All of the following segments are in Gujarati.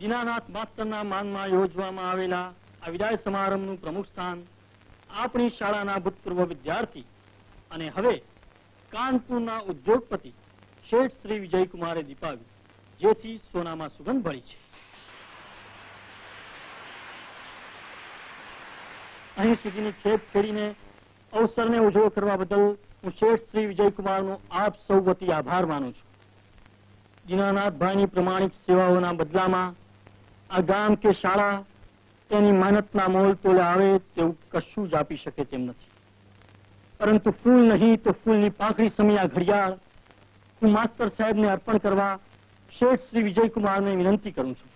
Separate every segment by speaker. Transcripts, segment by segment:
Speaker 1: દીનાનાથ માસ્તરના માનમાં યોજવામાં આવેલા આ વિદાય સમારંભનું પ્રમુખ સ્થાન આપણી શાળાના ભૂતપૂર્વ વિદ્યાર્થી અને હવે કાનપુરના ઉદ્યોગપતિ શેઠ શ્રી વિજયકુમારે દીપાવ્યું જેથી સોનામાં સુગંધ ભળી છે. અહીં સુધીની ખેપ ખેડીને અવસરને ઉજવો કરવા બદલ હું શેઠ શ્રી વિજયકુમારનો આપ સૌ વતી આભાર માનું છું. દીનાનાથભાઈની પ્રમાણિક સેવાઓના બદલામાં આ ગામ કે શાળા તેની માનતના મોલ તોલે આવે તેવું કશું જ આપી શકે તેમ નથી. પરંતુ ફૂલ નહીં તો ફૂલની પાંખડી સમી આ ઘડિયાળ હું માસ્તર સાહેબને અર્પણ કરવા શેઠ શ્રી વિજયકુમારને વિનંતી કરું છું.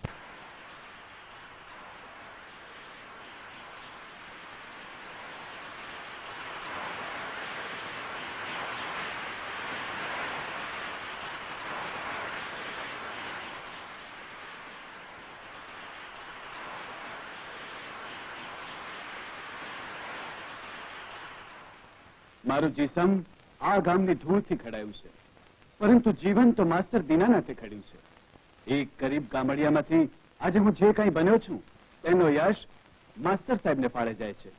Speaker 2: મારું જીસમ આ ગામની ધૂળથી ખડાયું છે. પરંતુ જીવન તો માસ્ટર દીનાનાથે ખડ્યું છે. એક ગરીબ ગામડિયામાંથી આજે હું જે કંઈ બન્યો છું, તેનો યશ માસ્ટર સાહેબને ફાળે જાય છે.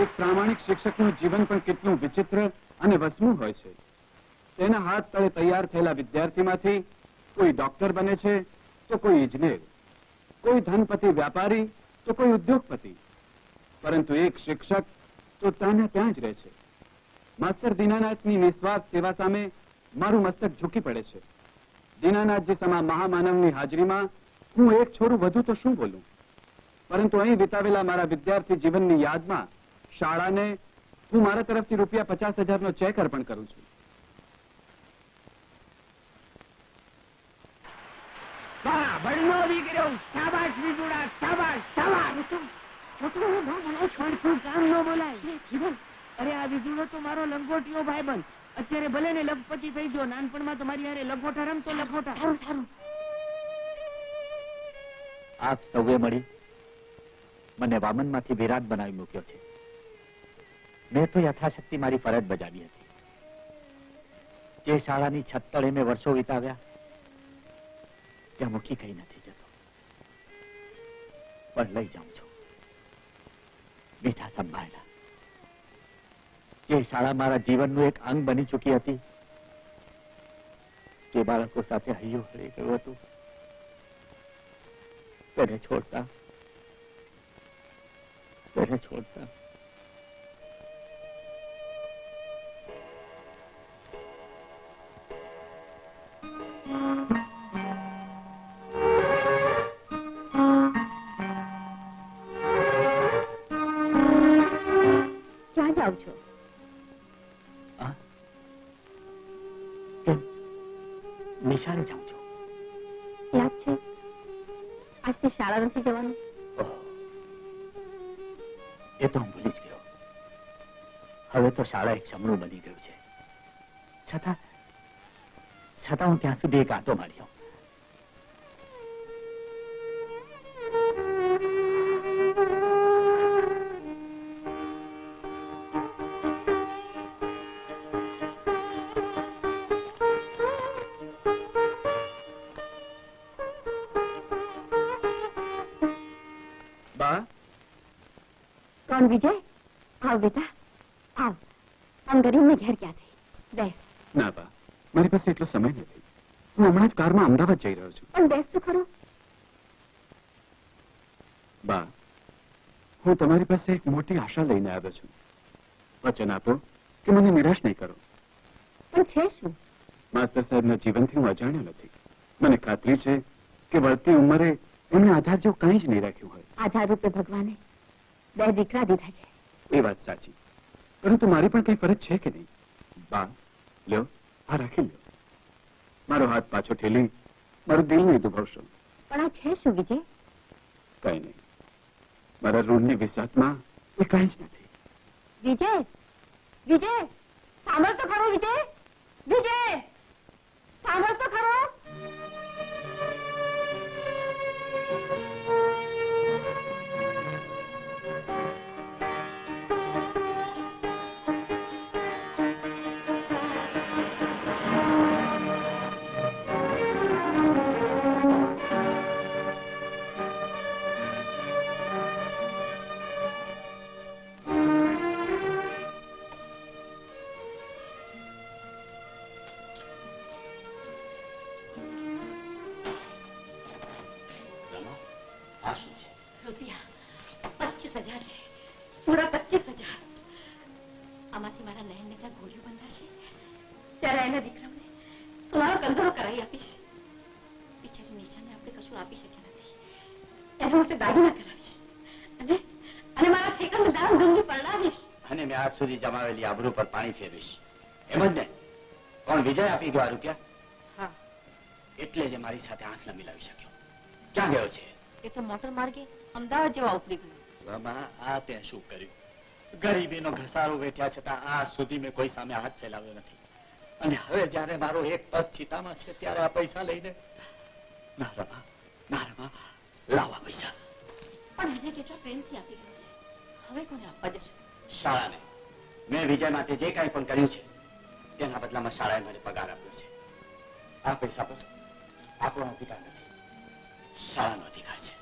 Speaker 2: એક પ્રામાણિક શિક્ષકનું જીવન પણ કેટલું વિચિત્ર અને વસમું હોય છે. તેના હાથ તળે તૈયાર થયેલા વિદ્યાર્થીમાંથી કોઈ ડોક્ટર બને છે તો કોઈ ઇજનેર કોઈ ધનપતિ વ્યાપારી, તો કોઈ ઉદ્યોગપતિ. પરંતુ એક શિક્ષક તો ત્યાં ત્યાં જ રહે છે. માસ્તર દીનાનાથની નિસ્વાર્થ સેવા સામે મારું મસ્તક ઝૂકી પડે છે. દીનાનાથજી સમા મહામાનવની હાજરીમાં હું એક છોરું વધુ તો શું બોલું? પરંતુ અહીં વિતાવેલા મારા વિદ્યાર્થી જીવનની યાદમાં શાળાને હું મારા તરફથી રૂપિયા પચાસ હજારનો ચેક અર્પણ કરું છું.
Speaker 3: બળનો દીકરો શાબાશ વિજુડા શાબાશ શાબાશ. છોકરો ન બોલાય છોડ શું કામ ન બોલાય. અરે આ વિજુડો તો મારો લંગોટીયો બન અત્યારે ભલે ને લખપતિ થઈ ગયો નાનપણમાં તો મારી હારે લખોટા રમતો લખોટા. સારું સારું.
Speaker 4: આપ સૌએ મળી મને વામનમાંથી વિરાટ બનાવી મૂક્યો છે. મેં તો યથાશક્તિ મારી ફરજ બજાવી હતી. જે શાળાની છત્તળે મેં વર્ષો વિતાવ્યા ત્યાં મૂકી કઈ નથી જતો. પણ લઈ જાઉં છું. મીઠા સંભાળેલા જે શાળા મારા જીવનનું એક અંગ બની ચૂકી હતી, જે બાળકો સાથે હૈયું હળી ગયું હતું, તેને છોડતા તેને છોડતા
Speaker 5: નથી જવાનું.
Speaker 4: એ તો હું ભૂલી જ ગયો. હવે તો શાળા એક સમણું બની ગયું છે. છતાં છતાં હું ત્યાં સુધી એક આંટો માર્યો.
Speaker 2: બા?
Speaker 5: કોણ વિજય? આવ બેટા આવ આમ ગરીબને ઘેર ક્યાંથી બેસ.
Speaker 2: ના બા મારી પાસે એટલો સમય નથી. હું હમણાં જ કારમાં અમદાવાદ જઈ રહ્યો છું.
Speaker 5: પણ બેસ તો ખરો.
Speaker 2: બા હું તમારી પાસે એક મોટી આશા લઈને આવ્યો છું. વચન આપો કે મને નિરાશ નહીં કરો.
Speaker 5: પણ છે શું?
Speaker 2: માસ્ટર સાહેબના જીવનથી હું અજાણ્યો નથી. મને ખાતરી છે કે વળતી ઉંમરે એમને આધાર જેવું કંઈ જ નહીં રાખ્યું હોય.
Speaker 5: આધાર રૂપે ભગવાને બે દીકરા દીધા છે.
Speaker 2: એ વાત સાચી. પરંતુ મારી પણ કઈ ફરજ છે કે નહીં? બા લ્યો આ રાખી લ્યો. મારો હાથ પાછો ઠેલી મારું દિલ નહીં દુભાવશો
Speaker 5: પણ આ છે શું વિજય?
Speaker 2: કઈ નહીં. મારા ઋણની વિસાતમાં એ કઈ જ નથી.
Speaker 5: વિજય? વિજય? સાંભળ તો ખરો વિજય. વિજય! સાંભળ તો ખરો. હજાર છે પૂરા પચીસ હજાર આમાંથી મારા નયનને ત્યાં ગોળીઓ બંધાશે. ત્યારે એના દીકરાને સોનાનો કંદરો કરાવી આપીશ. બિચારી નિશાને આપણે કશું આપી શક્યા નથી. એના માટે દાગીના કરાવીશ. અને અને મારા શેખરને દાન ધંધુ પરણાવીશ.
Speaker 4: અને મેં આજ સુધી જમાવેલી આબરૂ પર પાણી ફેરવીશ. એમ જ ને? કોણ વિજય આપી ગયો આ રૂપિયા?
Speaker 5: હા.
Speaker 4: એટલે જે મારી સાથે આંખ ન મિલાવી શક્યો. ક્યાં ગયો છે?
Speaker 5: એ તો મોટર માર્ગે અમદાવાદ જેવા ઉપડી ગયો.
Speaker 4: રમા આ તે શું કર્યું? ગરીબીનો ઘસારો વેઠ્યા છતાં આજ સુધી મેં કોઈ સામે હાથ ફેલાવ્યો નથી. અને હવે જ્યારે મારો એક પગ ચિતામાં છે ત્યારે આ પૈસા લઈને ના રમા ના રમા લાવા પૈસા.
Speaker 5: પણ એને કેટલા પ્રેમથી આપી ગયો છે. હવે કોને આપવા જશે?
Speaker 4: શાળાને. મેં વિજય માટે જે કાંઈ પણ કર્યું છે તેના બદલામાં શાળાએ મને પગાર આપ્યો છે. આ પૈસા પર આપણો અધિકાર નથી. શાળાનો અધિકાર છે.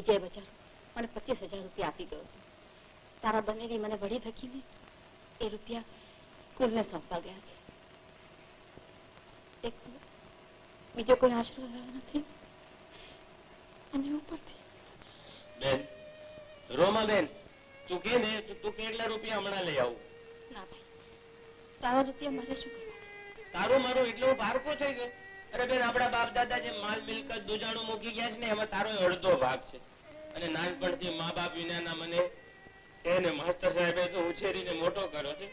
Speaker 5: વિજય બજાર મને પચીસ હજાર રૂપિયા આપી ગયો તારા બનેવી મને વળી ધકીને એ રૂપિયા સ્કૂલને સોંપવા ગયા છે. એક બીજો કોઈ આશરો રહ્યો નથી? અને ઉપરથી
Speaker 3: બેન રોમા બેન તું કે ને તું કેટલા રૂપિયા હમણાં લઈ આવું?
Speaker 5: ના ભાઈ તારા રૂપિયા મારે શું કરવા છે?
Speaker 3: તારું મારો એટલો બારકો થઈ ગયું અરે બેન આપણા બાપ દાદા જે માલ મિલકત દુજાણું મૂકી ગયા છે ને એમાં તારો અડધો ભાગ છે. અને નાનપણથી મા બાપ વિનાના મને એને માસ્ટર સાહેબે તો ઉછેરીને મોટો કર્યો છે.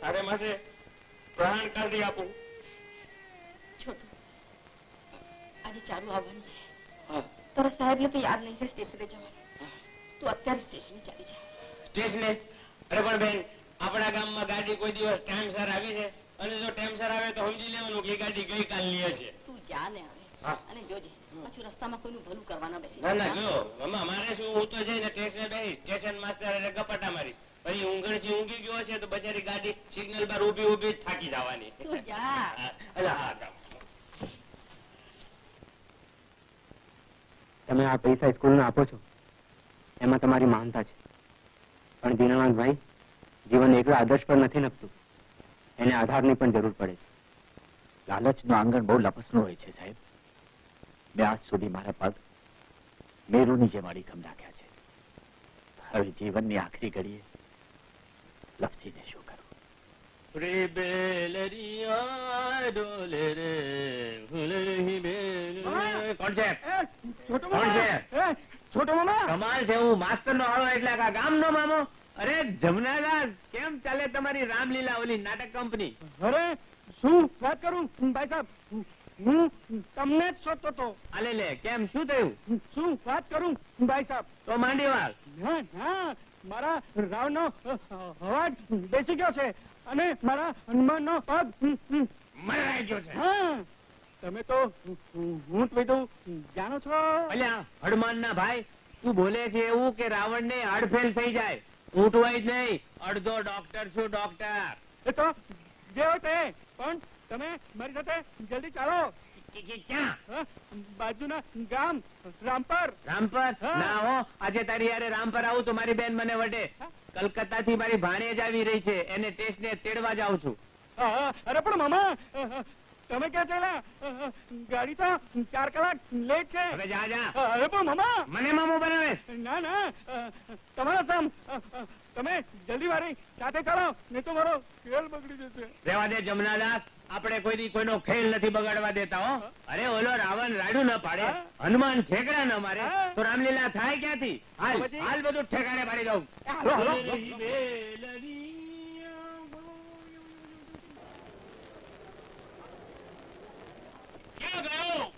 Speaker 3: તારે માટે પ્રાણ કાઢી આપું.
Speaker 5: છોટું આજે ચાલુ આવવાની છે.
Speaker 3: હા.
Speaker 5: તારા સાહેબને તો યાદ નહીં સ્ટેશને જવાનું. તું અત્યારે સ્ટેશને ચાલી જા.
Speaker 3: સ્ટેશને? અરે પણ બેન આપણા ગામમાં ગાડી કોઈ દિવસ ટાઈમ સર આવી છે? અને જો ટાઈમસર આવે તો સમજી લેવાનું કે ગાડી ગઈ કાલની હશે.
Speaker 5: તું જા ને હવે. અને જોજે. પાછું રસ્તામાં કોઈનું ભલું કરવાના બેસી.
Speaker 3: ના ના
Speaker 5: જો.
Speaker 3: મમ્મા મારે શું હું તો જઈને સ્ટેશને બેસી સ્ટેશન માસ્ટર એટલે ગપાટા મારી પછી ઊંઘણથી ઊંઘી ગયો છે તો બચારી ગાડી સિગ્નલ પર ઊભી ઊભી થાકી જવાની.
Speaker 5: તું જા.
Speaker 3: અલા, હા, જા
Speaker 6: તમે આ પૈસા સ્કૂલને આપો છો. એમાં તમારી માનતા છે. પણ દીનાનાથભાઈ જીવન એકલા આદર્શ પર નથી નખતું એને આધારની પણ જરૂર પડે છે.
Speaker 4: લાલચનું આંગણ બહુ લપસનું હોય છે સાહેબ. મેં આજ સુધી મારા પગ મેરુની જેમ અડીખમ રાખ્યા છે. હવે જીવનની આખરી ઘડીએ લપસીને શું કરું?
Speaker 3: રે બેલરિયા ડોલે રે ફૂલ રહી બેલ કોણ છે?
Speaker 7: છોટો
Speaker 3: કોણ છે?
Speaker 7: છોટો મામા!
Speaker 3: કમાલ છે હું માસ્ટર નો હાળો એટલે આ ગામનો મામો? અરે જમનાદાસ કેમ ચાલે તમારી રામલીલા ઓલી નાટક કંપની?
Speaker 7: અરે શું વાત કરું? ભાઈ સાહેબ હું તમને જ શોધતો હતો.
Speaker 3: અલે લે કેમ? શું થયું?
Speaker 7: શું વાત કરું? ભાઈ સાહેબ.
Speaker 3: તો માંડી વાત
Speaker 7: ના ના મારા રાવનો અવાજ બેસી ગયો છે અને મારા હનુમાનનો પગ
Speaker 3: મરાઈ ગયો છે.
Speaker 7: હા તમે તો હું બધું જાણો છો.
Speaker 3: અલ્યા હનુમાન ના ભાઈ તું બોલે છે એવું કે રાવણ ને હડફેલ થઈ જાય? ઉઠવાય જ નહીં. અડધો ડોક્ટર છું ડોક્ટર
Speaker 7: એ તો જે હોય તે પણ તમે મારી સાથે જલ્દી ચાલો.
Speaker 3: કે- કે ક્યાં?
Speaker 7: હા, બાજુના ગામ રામપર.
Speaker 3: રામપર? ના હો આજે તારી યારે રામપર આવું તો મારી બેન મને વટે કલકત્તા થી મારી ભાણેજ આવી રહી છે. એને ટેસ્ટ ને તેડવા જાઉં છું.
Speaker 7: અરે પણ મામા તમે ક્યાં ચાલ્યા ગાડી તો ચાર કલાક લેટ છે.
Speaker 3: હવે જા જા.
Speaker 7: અરે પણ મામા!
Speaker 3: મને મામો બનાવે
Speaker 7: ના ના તમારા સામ તમે જલ્દી મારી સાથે ચાલો નહીં તો મારો ખેલ બગડી જશે.
Speaker 3: રેવા દે જમનાદાસ આપણે કોઈ દી કોઈનો ખેલ નથી બગાડવા દેતા હો. અરે ઓલો રાવણ રાડું ન પાડે હનુમાન ઠેકડા ન મારે તો રામલીલા થાય ક્યાંથી? હાલ? હાલ બધું ઠેકાણે પાડી દઉં
Speaker 7: હાલો, હાલો.
Speaker 3: ક્યાં ગયો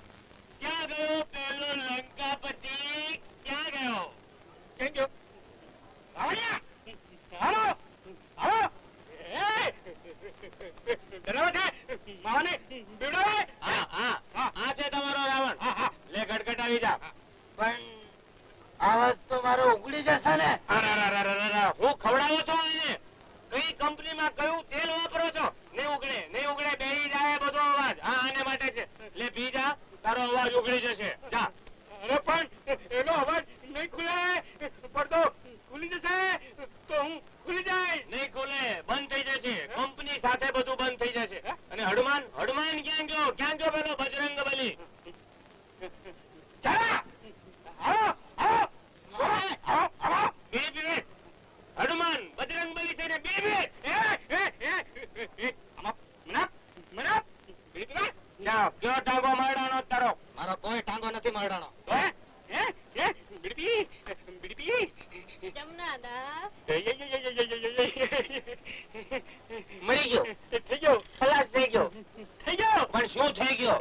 Speaker 3: ક્યાં ગયો પેલો લંકાપતિ ક્યાં ગયો
Speaker 7: કેમ ગયો? રાવણિયા! હાલો! હાલો! એ! ડરાવે છે? માવાને બીવડાવે?
Speaker 3: હા હા આ છે તમારો રાવણ
Speaker 7: હા, હા.
Speaker 3: લે ગટગટાવી જા પણ
Speaker 8: આવાજ તો મારો ઉગડી જશે ને
Speaker 3: હું ખવડાવો છો એને કઈ કંપનીમાં કયું તેલ વાપરો છો નહીં ઉગડે નહીં ઉગડે બેહી જાય બધો અવાજ હા આને માટે છે લે પી જા ઉગડી જશે જા અરે પણ એનો અવાજ નહીં ખુલે પડદો ખુલી જશે તો હું ખુલી જાય નહીં ખુલે બંધ થઈ જશે કંપની સાથે બધું બંધ થઈ જશે અને હનુમાન હનુમાન ક્યાં ગયો ક્યાં ગયો પેલો બજરંગ બલી જા! આવો, આવો! આવો, આવો! બે મિનિટ. હનુમાન બજરંગ બલી થઈને બે મિનિટ. એ, એ, એ, એ, એ, આમાં, મનાપ, મનાપ. બે મિનિટ. જાઓ, કયો ટાંગો મારડાનો તારો
Speaker 8: મારો કોઈ ટાંગો નથી મરડાનો
Speaker 3: એ, એ, એ.
Speaker 8: મરી ગયો.
Speaker 3: થઈ ગયો.
Speaker 8: ખલાસ થઈ ગયો.
Speaker 3: થઈ ગયો?
Speaker 8: પણ શું થઈ ગયો?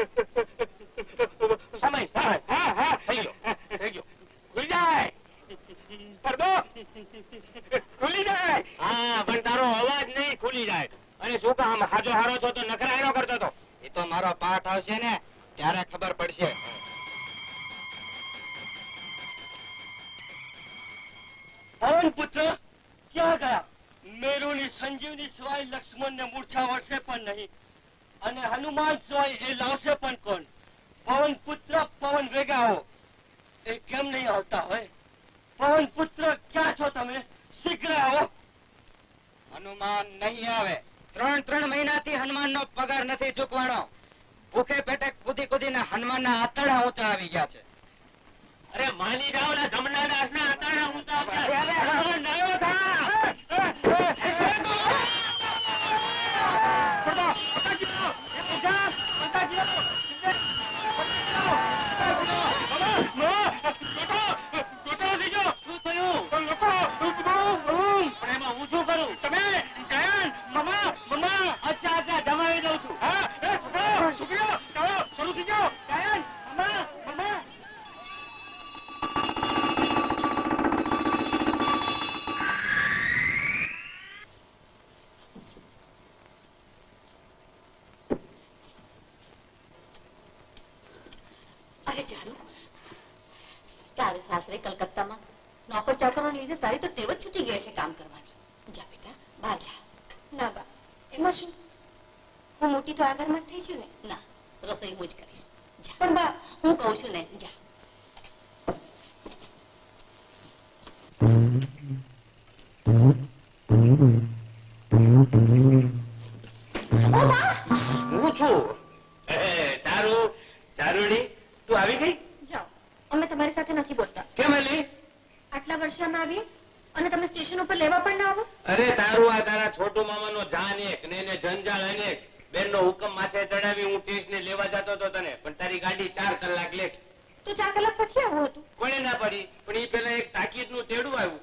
Speaker 3: સમય સમય. હા હા થઈ ગયો. થઈ ગયો. ખુલી જાય. પડદો ખુલી જાય. હા પણ તારો અવાજ નહીં ખુલી જાય. અને શું કામ? હાજો હારો છો તો નખરા એનો કરતો તો
Speaker 8: એ તો મારો પાઠ આવશે ને ત્યારે ખબર પડશે.
Speaker 7: પવન પુત્ર ક્યાં ગયા? મેરુની સંજીવની સિવાય લક્ષ્મણને મૂર્છા વળશે પણ નહીં. અને હનુમાન સિવાય એ લાવશે પણ કોણ? પવન પુત્ર પવન વેગા હો. એ કેમ નહીં આવતા હોય? પવન પુત્ર ક્યાં છો તમે? શીઘ્ર આવો.
Speaker 8: હનુમાન નહીં આવે. ત્રણ ત્રણ મહિનાથી હનુમાન નો પગાર નથી ચૂકવાનો ભૂખે પેટે કૂદી કૂદીને હનુમાન ના આતરડા ઊંચા આવી ગયા છે
Speaker 3: અરે માની જાઓ ને જમના દાસ ના આતાના ઊંચા છે.
Speaker 8: અરે, અરે,
Speaker 3: હા, નયો થા. એમાં હું શું કરું? તમે ગયાન, મમા, મમા. અચ્છા, અચ્છા, જમાવી દઉં છું. હા, એ છોકરો, છોકરીઓ, ચાલો, શરૂ થઈ જાઓ. ગયાન, મમા, મમા.
Speaker 5: અરે ચાલુ તારે સાસરે કલકત્તામાં નોકર ચાકરો લીધે તારી તો ટેવ જ છૂટી ગઈ છે કામ કરવાની જા બેટા બહાર જા ના બા એમાં શું હું મોટી તો આગળમાં જ થઈ છું ને ના રસોઈ હું જ કરીશ જા પણ બા હું કહું છું ને જા
Speaker 3: હું તારી ગાડી ચાર કલાક લેટ.
Speaker 9: તો ચાર કલાક પછી આવું હતું.
Speaker 3: કોને ના પડી? પણ એ પેલા એક તાકીદનું તેડું આવ્યું.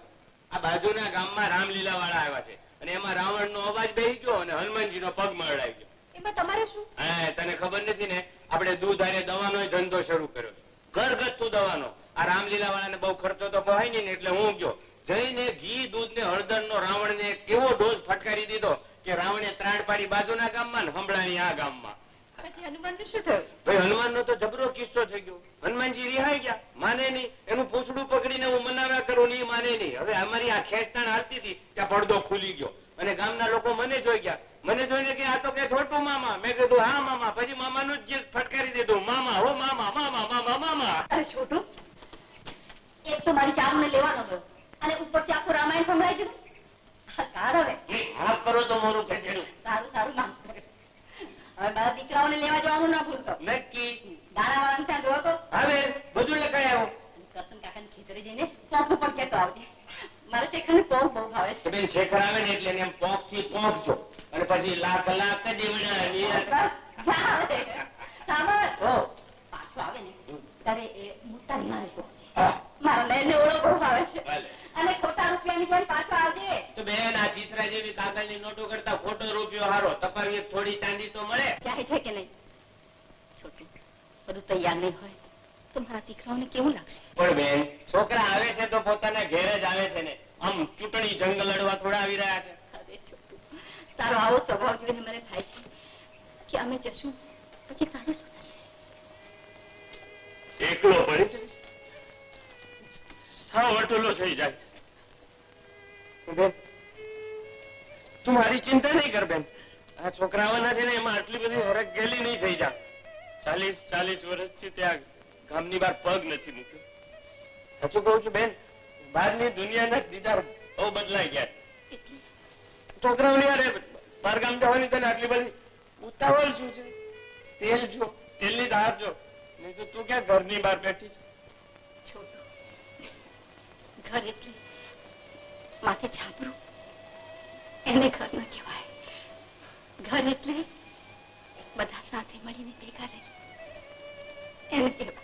Speaker 3: આ બાજુના ગામમાં રામલીલા વાળા આવ્યા છે. અને એમાં રાવણનો અવાજ બેહી ગયો અને હનુમાનજીનો પગ મરડાઈ ગયો.
Speaker 9: એમાં તમારે શું?
Speaker 3: હા તને ખબર નથી ને? આપણે દૂધ હારે દવાનો ધંધો શરૂ કર્યો ઘરગથ્થુ દવાનો. આ રામલીલા વાળાને બહુ ખર્ચો તો પહાય નહીં એટલે હું ગયો જઈને ઘી દૂધ ને હળદર નો રાવણને એક એવો ડોઝ ફટકારી દીધો કે રાવણે ત્રાણ પાડી બાજુના ગામમાં ને હમણાં આ ગામમાં.
Speaker 9: પછી હનુમાનનું શું થયું?
Speaker 3: ભાઈ હનુમાન તો જબરો કિસ્સો થઈ ગયો. હનુમાનજી રિહાઈ ગયા. માને નહીં. એનું પૂછડું પકડીને હું મનાવ્યા કરું નહીં માને નહીં. હવે અમારી આ ખેંચતાણ હાલતી હતી ત્યાં પડદો ખુલી ગયો. અને ગામના લોકો મને જોઈ ગયા. મને જોઈને કે આ તો કે છોટું મામા. મેં કીધું હા મામા. પછી મામાનું જ ગીત ફટકારી દીધું. મામા હો મામા મામા મામા મામા.
Speaker 5: અરે છોટું એક તો મારી ચારુને લેવાનો ગયો અને ઉપરથી આખું રામાયણ સંભળાઈ દીધું હવે.
Speaker 3: માફ કરો તો મોરું ખેંચેલું
Speaker 5: સારું સારું નામ. હવે મારા દીકરાઓને લેવા જવાનું ના ભૂલતો.
Speaker 3: નક્કી.
Speaker 5: દાણાવાળાને ત્યાં જોવો તો.
Speaker 3: હવે બધું લખાય આવું.
Speaker 5: કરશન કાકાને ખેતરે જઈને પોંખું પણ કહેતો આવજે. મારા શેખરને પોંખ બહુ ભાવે છે.
Speaker 3: બેન શેખર આવે ને એટલે એમ થી પહોંચજો અને પછી લાખ લાખ દેવડા
Speaker 5: જા. સાંભળ.
Speaker 3: હો
Speaker 5: પાછું આવે ને ત્યારે એ મોટાની મારે પહોંચે
Speaker 3: હા
Speaker 5: મારા નયનને ઓળો બહુ ભાવે છે
Speaker 3: ભલે.
Speaker 5: અને ખોટા રૂપિયાની જોડે પાછો આવજે
Speaker 3: તો બેન આ ચિત્રા જેવી કાગળની નોટો કરતા ખોટો રૂપિયો હારો તપાવીએ થોડી ચાંદી તો મળે.
Speaker 5: ચાહે છે કે નહીં? છોટું બધું તૈયાર નહીં હોય તો મારા દીકરાઓને કેવું લાગશે?
Speaker 3: પણ બેન છોકરા આવે છે તો પોતાના ઘેરે જ આવે છે ને. આમ ચૂંટણી જંગ લડવા થોડા આવી રહ્યા છે.
Speaker 5: તારો આવો સ્વભાવ જોઈને મને થાય છે કે અમે જશું પછી તારું શું થશે?
Speaker 3: એકલો પડી જઈશ? સાવ અટલો થઈ જાય બેન તું મારી ચિંતા નહીં કર બેન. આ છોકરાઓના છે ને એમાં આટલી બધી હરક ગેલી નહીં થઈ જા. ચાલીસ ચાલીસ વર્ષથી ત્યાં ગામની બહાર પગ નથી મૂક્યો. હજુ કહું છું બેન બહારની દુનિયાના દીદાર બહુ બદલાઈ ગયા છે. છોકરાઓની અરે બહાર ગામ જવાની તને આટલી બધી ઉતાવળ શું છે? તેલ જો તેલની ધાર જો. નહીં તો તું ક્યાં ઘરની બહાર બેઠી છે?
Speaker 5: ઘર એટલે માથે છાપરું. એને ઘર ન કહેવાય ઘર એટલે બધા સાથે મળીને ભેગા રહી. એને કહેવાય